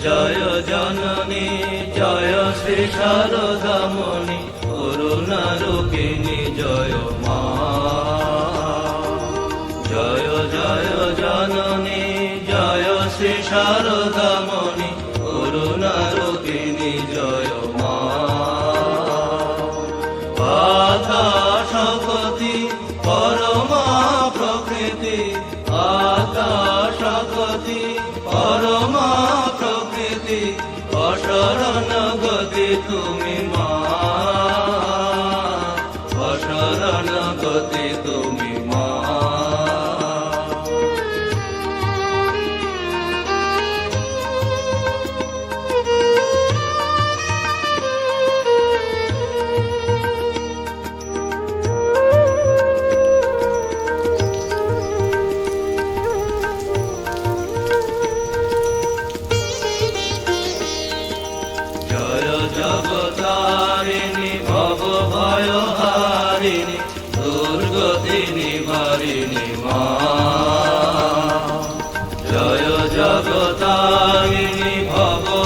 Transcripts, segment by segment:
জয় জননী, জয় শ্রী শারদামণি করুণা রূপিণী জয় মা। জয় জয় জননী, জয় শ্রী শারদামণি অসরণ গতি তুমি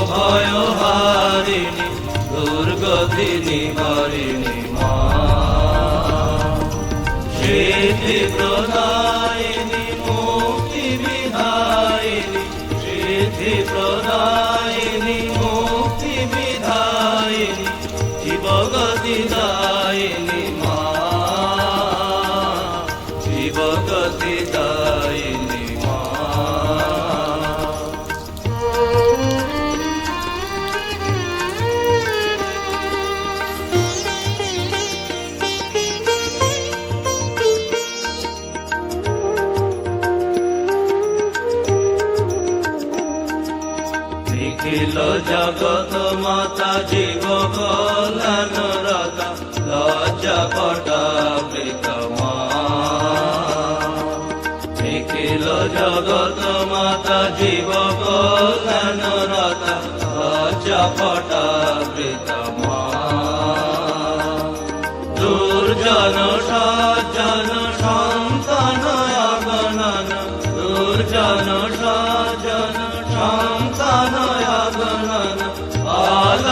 ভয় হারিণী দুর্গতি নিবারিণী মা। সিদ্ধি প্রদায়িনী মুক্তি বিধায়িনী সিদ্ধি প্রদায়িনী নিখিল জগত মাতা জীব কল্যাণ নিখিল জগত মাতা জীব কল্যাণ দুর্জন সজ্জন সন্তান অগণন দুর্জন সজ্জন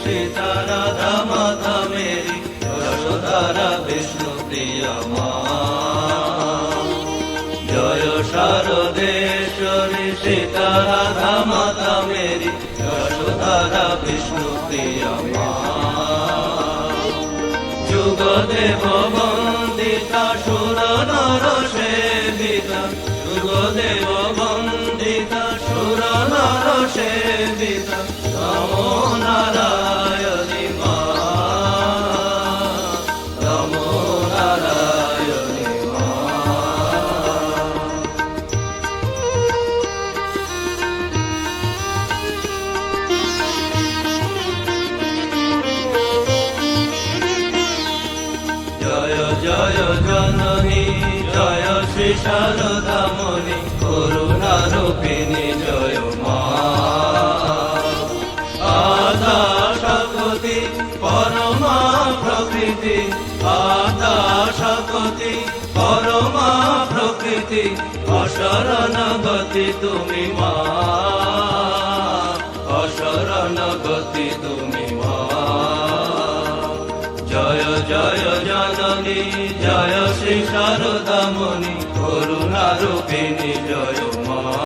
শারদেশ্বরী সীতারাধা মেরি যশোধারা বিষ্ণু প্রিয়া মা। জয় শারদেশ্বরী সীতারাধা মাতা মেরি যশোধারা বিষ্ণু প্রিয়া মা। যুগদেব বন্দিতা সুর নর সেবিতা যুগদেব বন্দিতা সুর নর সেবিতা নমো নারায়ণী। জয় জননী, জয় শ্রী শারদামণি করুণা রূপিণী জয় মা। আদা শকতি, পরমা প্রকৃতি, আদা শকতি, পরমা প্রকৃতি, অশরণ গতি তুমি মা। অশরণ গতি তুমি মা। জয় জয় জননী জয় শ্রী সারদামণি করুণারূপিণী জয়